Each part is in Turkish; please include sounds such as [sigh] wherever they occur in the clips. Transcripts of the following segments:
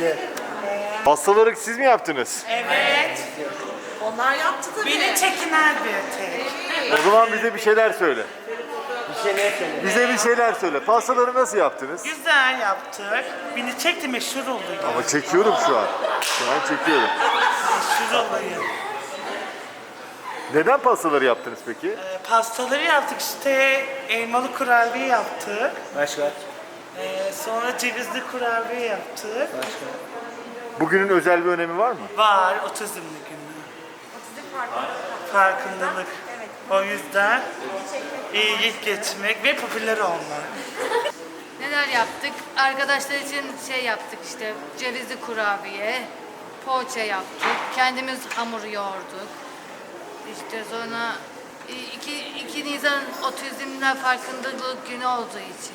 De. Pastaları siz mi yaptınız? Evet. Onlar yaptı tabii. Beni çekiner bir tek. O zaman bize bir şeyler söyle. Bir şey ne söyle? Bize bir şeyler söyle. Pastaları nasıl yaptınız? Güzel yaptık. Beni çekti meşhur oluyor. Ama çekiyorum şu an. Şu an çekiyorum. Meşhur oluyor. Neden pastaları yaptınız peki? Ee, pastaları yaptık işte. Elmalı kurabiye yaptık. Başka? Ee, sonra cevizli kurabiye yaptık. Başka? Bugünün özel bir önemi var mı? Var otizmli günü. Farkındalık. O yüzden iyilik geçmek ve popüler olmak. [laughs] Neler yaptık? Arkadaşlar için şey yaptık işte cevizli kurabiye, poğaça yaptık. Kendimiz hamur yoğurduk. İşte sonra iki, iki Nisan otizmle farkındalık günü olduğu için.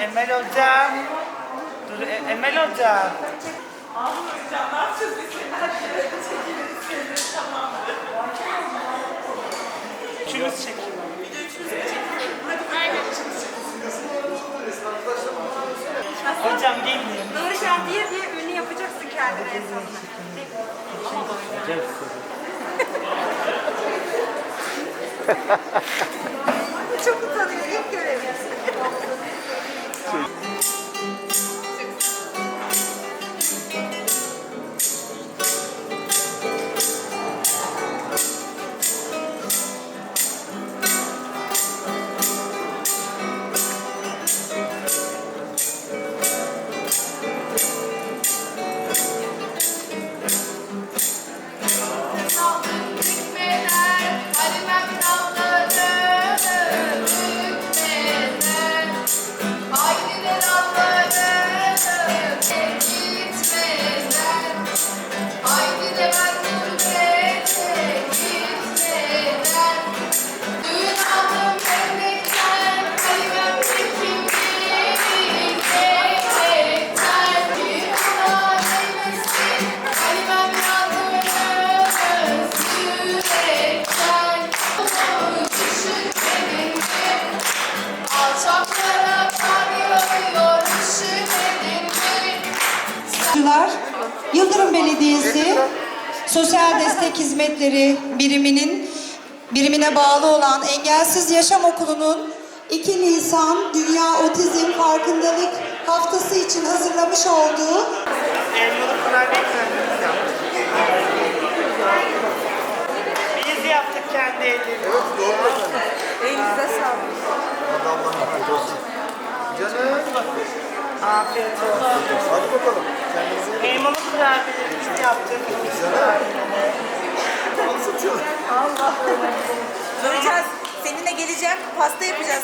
Emel hocam. Dur E- Emel hocam. Üçümüz çekiyor. Hocam gelin. Nurşen diye diye ünlü yapacaksın kendine en sonunda. Çok [laughs] Yıllar Yıldırım Belediyesi Sosyal Destek Hizmetleri biriminin birimine bağlı olan Engelsiz Yaşam Okulu'nun 2 Nisan Dünya Otizm Farkındalık Haftası için hazırlamış olduğu. Biz yaptık kendi ellerimizle. Elinize sağlık. Afiyet olsun. Hadi bakalım. Elmalı kurabiyelerimizi yaptık. Allah. Nurcan seninle geleceğim. Pasta yapacağız.